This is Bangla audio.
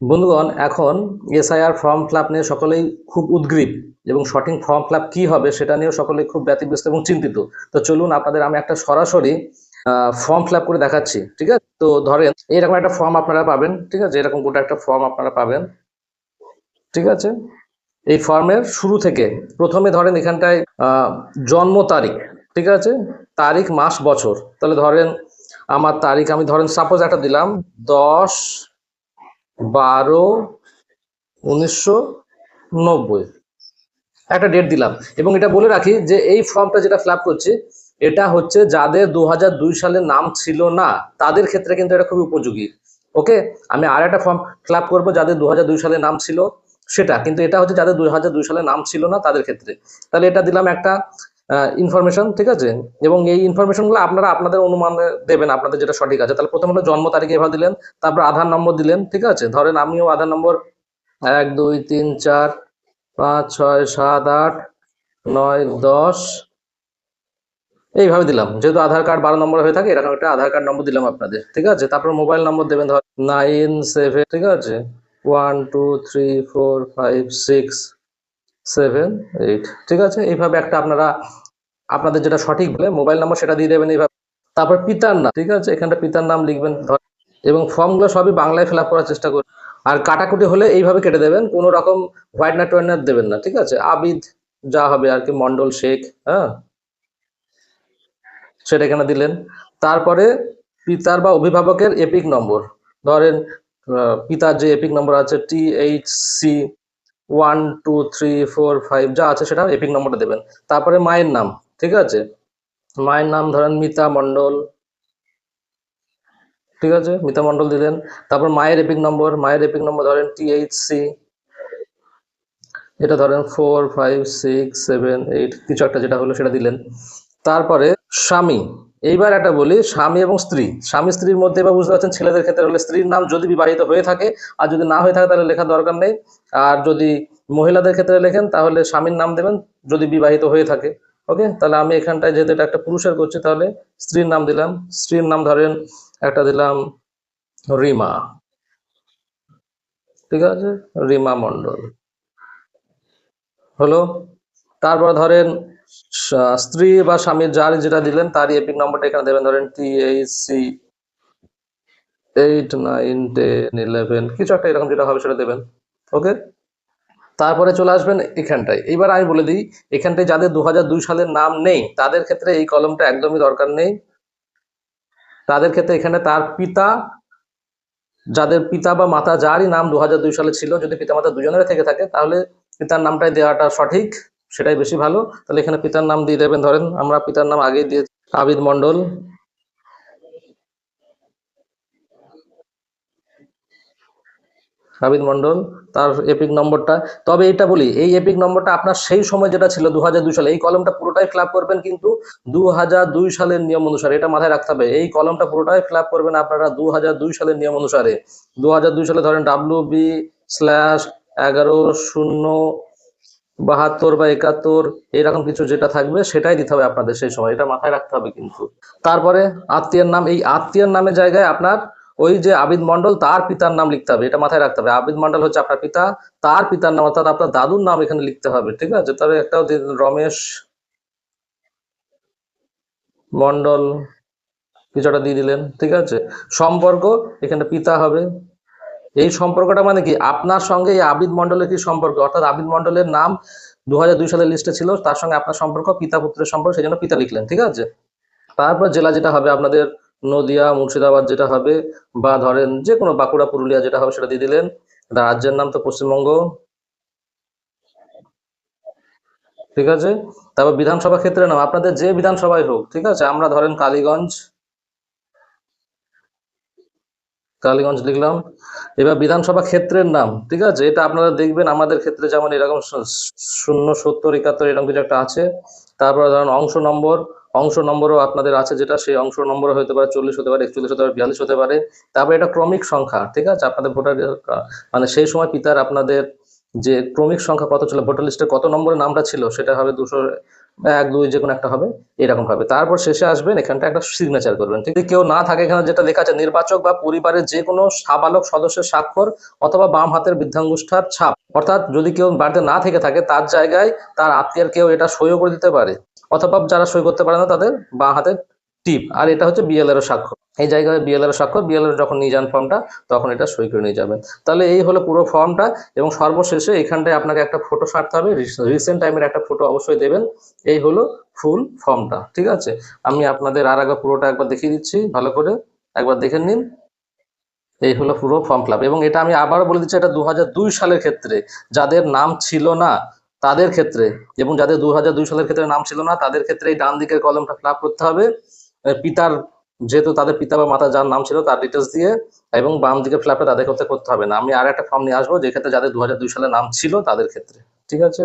বন্ধুগণ, এখন এসআইআর ফর্ম ফিল নিয়ে সকলেই খুব উদ্গ্রীব এবং সঠিক ফর্ম ফিল কি হবে সেটা নিয়েও সকলেই খুব ব্যতিব্যস্ত এবং চিন্তিত। তো চলুন আপনাদের আমি একটা সরাসরি ফর্ম ফিল করে দেখাচ্ছি, ঠিক আছে? তো ধরেন এরকম একটা ফর্ম আপনারা পাবেন, ঠিক আছে? এরকম গোটা একটা ফর্ম আপনারা পাবেন, ঠিক আছে? এই ফর্মের শুরু থেকে, প্রথমে ধরেন এখানটায় জন্ম তারিখ, ঠিক আছে? তারিখ, মাস, বছর। তাহলে ধরেন, আমার তারিখ আমি ধরেন সাপোজ একটা দিলাম, দশ বারো, উনিশশো নব্বই। একটা ডেট দিলাম। এবং এটা বলে রাখি যে এই ফর্মটা যেটা ফিল করছি, এটা হচ্ছে যাদের দু সালে নাম ছিল না, তাদের ক্ষেত্রে কিন্তু এটা খুবই উপযোগী। ওকে? আমি আর একটা ফর্ম ফিল করব যাদের দু সালে নাম ছিল সেটা। কিন্তু এটা হচ্ছে যাদের দুই সালে নাম ছিল না, তাদের ক্ষেত্রে। তাহলে এটা দিলাম একটা ইনফরমেশন ঠিক আছে? এবং এই ইনফরমেশনগুলো আপনারা আপনাদের অনুমানে দেবেন, আপনাদের যেটা সঠিক আছে। তাহলে প্রথম জন্ম তারিখ এভাবে দিলেন, তারপর আধার নম্বর দিলেন, ঠিক আছে? ধরেন আমিও আধার নম্বর এক, দুই, তিন, চার, পাঁচ, ছয়, সাত, আট, নয়, দশ, এইভাবে দিলাম। যেহেতু আধার কার্ড বারো নম্বর হয়ে থাকে, এরকম একটা আধার কার্ড নম্বর দিলাম আপনাদের, ঠিক আছে? তারপর মোবাইল নম্বর দেবেন ধর নাইন সেভেন ঠিক আছে? One two three four five six seven eight ঠিক আছে? এইভাবে একটা আপনারা, আপনাদের যেটা সঠিক বলে মোবাইল নাম্বার সেটা দিয়ে দেবেন এইভাবে। তারপর পিতার নাম, ঠিক আছে? এখানটা পিতার নাম লিখবেন এবং ফর্মগুলো সবই বাংলায় ফিল করার চেষ্টা করুন। আর কাটাকুটি হলে এইভাবে কেটে দেবেন, কোনো রকম হোয়াইট না টোয়াইটনার দেবেন না, ঠিক আছে? আবিদ যা হবে আর কি, মন্ডল শেখ হ্যাঁ? সেটা এখানে দিলেন। তারপরে পিতার বা অভিভাবকের এপিক নম্বর ধরেন পিতার যে এপিক নম্বর আছে T H C one, two, three, four, five, যা আছে সেটা এপিক নম্বরটা দেবেন। তারপরে মায়ের নাম, ঠিক আছে? মায়ের নাম ধরেন মিতা মণ্ডল, ঠিক আছে? মিতা মণ্ডল দিলেন। তারপর মায়ের এপিক নম্বর মায়ের এপিক নম্বর ধরেন টি এইচ সি এটা ধরেন four five six seven eight কিছু একটা যেটা হলো সেটা দিলেন। তারপরে স্বামী এইবার একটা বলি, স্বামী এবং স্ত্রী। স্বামী, স্ত্রীর মধ্যে এবার বুঝতে পারছেন ছেলেদের ক্ষেত্রে হলে স্ত্রীর নাম যদি বিবাহিত হয়ে থাকে আর যদি না হয়ে থাকে তাহলে লেখার দরকার নেই। আর যদি মহিলাদের ক্ষেত্রে লেখেন তাহলে স্বামীর নাম দেবেন যদি বিবাহিত হয়ে থাকে। ওকে? তাহলে আমি এখানটায় যেহেতু এটা একটা পুরুষের করছি, তাহলে স্ত্রীর নাম দিলাম। স্ত্রীর নাম ধরেন একটা দিলাম রিমা। ঠিক আছে? রিমা মন্ডল হলো? তারপর ধরেন স্ত্রী বা স্বামীর যার যেটা দিলেন তারই এপিক নম্বরটা এখানে দেবেন। ধরেন T H C eight nine ten eleven কিছু একটা এরকম যেটা হবে সেটা দেবেন। ওকে তারপরে চলে আসবেন এখানটায়। এবার আমি বলে দিই, এখানটায় যাদের দু সালের নাম নেই, তাদের ক্ষেত্রে এই কলমটা একদমই দরকার নেই। তাদের ক্ষেত্রে এখানে তার পিতা, যাদের পিতা বা মাতা যারই নাম দু সালে ছিল, যদি পিতা মাতা দুজনের থেকে থাকে, তাহলে পিতার নামটাই দেওয়াটা সঠিক। সেটাই বেশি ভালো। তাহলে এখানে পিতার নাম দিয়ে দেবেন। ধরেন আমরা পিতার নাম আগেই দিয়ে আবিদ মণ্ডল। আবিদ মন্ডল তার এপিক নম্বরটা। তবে এটা বলি, এই এপিক নম্বরটা আপনার সেই সময় যেটা ছিল দু হাজার দুই সালে, এই কলমটা পুরোটাই ফিল করবেন কিন্তু দু হাজার দুই সালের নিয়ম অনুসারে, এটা মাথায় রাখতে হবে। এই কলমটা পুরোটাই ফিল করবেন আপনারা দু হাজার দুই সালের নিয়ম অনুসারে। দু হাজার দুই সালে ধরেন ডাব্লিউ বি স্ল্যাশ এগারো শূন্য বাহাত্তর বা একাত্তর, এরকম কিছু যেটা থাকবে, সেটাই দিতে হবে আপনাদের সেই সময়। এটা মাথায় রাখতে হবে কিন্তু। তারপরে আত্মীয়ের নাম, এই আত্মীয়ের নামের জায়গায় আপনার ওই যে আবিদ মণ্ডল, তার পিতার নাম লিখতে হবে। এটা মাথায় রাখতে হবে। আবিদ মন্ডল হচ্ছে আপনার পিতা, তার পিতার নাম অর্থাৎ আপনার দাদুর নাম এখানে লিখতে হবে, ঠিক আছে? তবে একটা রমেশ মণ্ডল কিছুটা দিয়ে দিলেন, ঠিক আছে? সম্পর্ক, এখানে পিতা হবে এই সম্পর্কটা মানে কি? আপনার সঙ্গে এই আবিদ মণ্ডলের কি সম্পর্ক? অর্থাৎ আবিদ মণ্ডলের নাম দু সালের লিস্টে ছিল, তার সঙ্গে আপনার সম্পর্ক, পিতা পুত্রের সম্পর্ক, সেই জন্য পিতা লিখলেন, ঠিক আছে? তারপর জেলা যেটা হবে আপনাদের, নদিয়া, মুর্শিদাবাদ যেটা হবে, বা ধরেন যে কোনো বাঁকুড়া, পুরুলিয়া যেটা হবে সেটা দিয়ে দিলেন। রাজ্যের নাম তো পশ্চিমবঙ্গ। ঠিক আছে? তারপর বিধানসভা ক্ষেত্রে নাম আপনাদের যে বিধানসভায় হোক, ঠিক আছে? আমরা ধরেন কালীগঞ্জ কালীগঞ্জ লিখলাম। এবার বিধানসভা ক্ষেত্রের নাম, ঠিক আছে? এটা আপনারা দেখবেন, আমাদের ক্ষেত্রে যেমন এরকম শূন্য সত্তর, একাত্তর, এরকম কিছু একটা আছে। তারপর ধরুন অংশ নম্বর, অংশ নম্বরও আপনাদের আছে যেটা, সেই অংশ নম্বর হতে পারে চল্লিশ হতে পারে, একচল্লিশ হতে পারে, বিয়াল্লিশ হতে পারে। তারপরে এটা ক্রমিক সংখ্যা, ঠিক আছে? আপনাদের ভোটার মানে সেই সময় পিতার আপনাদের যে ক্রমিক সংখ্যা কত ছিল, ভোটার লিস্টে কত নম্বরে নামটা ছিল, সেটা হবে দুশো, এক, দুই যে কোনো একটা হবে, এরকম ভাবে। তারপর শেষে আসবেন, এখানটা একটা সিগনেচার করবেন। ঠিক কেউ না থাকে এখানে, যেটা লেখা আছে, নির্বাচক বা পরিবারের যে কোনো সাবালক সদস্যের স্বাক্ষর অথবা বাম হাতের বৃদ্ধাঙ্গুষ্ঠার ছাপ। অর্থাৎ যদি কেউ বাড়িতে না থেকে থাকে, তার জায়গায় তার আত্মীয়ের কেউ এটা সইও করে দিতে পারে। অথবা যারা সই করতে পারে না, তাদের বাঁ হাতের টিপ। আর এটা হচ্ছে বিএল এর স্বাক্ষর। এই জায়গায় বিএলআর স্বাক্ষর বিএল এর যখন নিয়ে যান ফর্মটা তখন এটা সই করে নিয়ে যাবেন। তাহলে এই হলো পুরো ফর্মটা এবং সর্বশেষে এখানটায় আপনাকে একটা ফটো সারতে হবে রিসেন্ট টাইমের একটা ফটো অবশ্যই দেবেন। এই হলো ফুল ফর্মটা ঠিক আছে? আমি আপনাদের আর আগে পুরোটা একবার দেখিয়ে দিচ্ছি, ভালো করে একবার দেখে নিন। এই হলো পুরো ফর্ম ফিল এবং এটা আমি আবারও বলে দিচ্ছি, এটা দু হাজার দুই সালের ক্ষেত্রে, যাদের নাম ছিল না, তাদের ক্ষেত্রে, এবং যাদের দু হাজার দুই সালের ক্ষেত্রে নাম ছিল না, তাদের ক্ষেত্রে এই ডান দিকের কলমটা ফিল করতে হবে। পিতার যেহেতু তাদের পিতা বা মাতা যার নাম ছিল তার ডিটেলস দিয়ে এবং বাম দিকে ফ্ল্যাপে তাদের ক্ষেত্রে করতে হবে না। আমি আর একটা ফর্ম নিয়ে আসব যে ক্ষেত্রে যাদের দু হাজার দুই সালে নাম ছিল তাদের ক্ষেত্রে। ঠিক আছে?